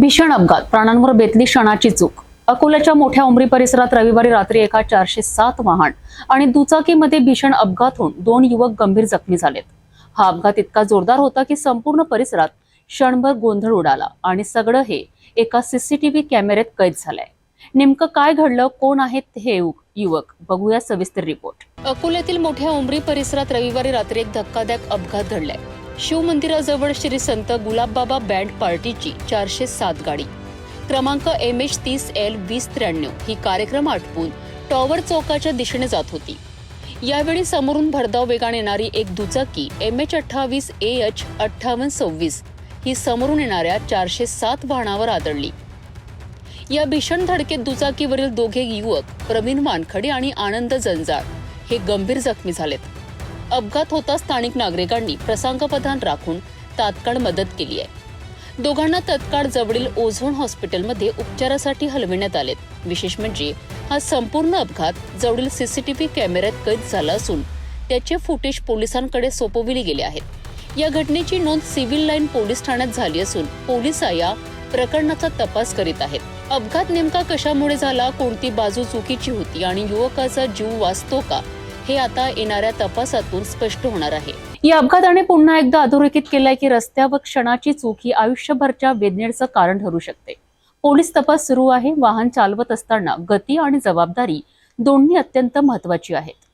भीषण अपघात. प्राणांवर बेतली क्षणाची चूक. अकोल्याच्या मोठ्या उमरी परिसरात रविवारी रात्री एका चारशे सात वाहन आणि दुचाकीमध्ये भीषण अपघात होऊन दोन युवक गंभीर जखमी झालेत. हा अपघात इतका जोरदार होता की संपूर्ण परिसरात क्षणभर गोंधळ उडाला आणि सगळं हे एका सीसीटीव्ही कॅमेऱ्यात कैद झालंय. नेमकं काय घडलं? कोण आहेत हे युवक? बघूया सविस्तर रिपोर्ट. अकोल्यातील मोठ्या उमरी परिसरात रविवारी रात्री एक धक्कादायक अपघात घडलाय. शिवमंदिराजवळ श्री संत गुलाबबाबा बँड पार्टीची चारशे सात गाडी. क्रमांक एम एच तीस एल वीस त्र्याण्णव ही कार्यक्रम आटपून टॉवर चौकाच्या दिशेने जात होती. यावेळी समोरून भरधाव वेगाने येणारी एक दुचाकी एम एच अठ्ठावीस ए एच अठ्ठावन्न सव्वीस ही समोरून येणाऱ्या चारशे सात वाहनावर आदळली. या भीषण धडकेत दुचाकीवरील दोघे युवक प्रवीण वानखडे आणि आनंद जंजाळ हे गंभीर जखमी झालेत. अपघात होता स्थानिक नागरिकांनी. प्रसंगपधान राखून तात्काळ मदत केली आहे. दोघांना तत्काळ जवळील ओझोन हॉस्पिटलमध्ये उपचारासाठी हलविण्यात आले विशेष म्हणजे हा संपूर्ण अपघात जवळील सीसीटीव्ही कॅमेऱ्यात कैद झाला असून त्याचे फुटेज पोलिसांकडे सोपविले गेले आहेत. या घटनेची नोंद सिव्हिल लाईन पोलीस ठाण्यात झाली असून पोलीस या प्रकरणाचा तपास करीत आहेत. अपघात नेमका कशामुळे झाला कोणती बाजू चुकीची होती आणि युवकाचा जीव वाचतो का हे आता येणाऱ्या तपासातून स्पष्ट होणार आहे. या अपघाताने पुन्हा एकदा अधोरेखित केलंय की रस्त्यावर क्षणाची चूक ही आयुष्यभरच्या वेदनेचं कारण ठरू शकते. पोलीस तपास सुरू आहे. वाहन चालवत असताना गती आणि जबाबदारी दोन्ही अत्यंत महत्वाची आहेत.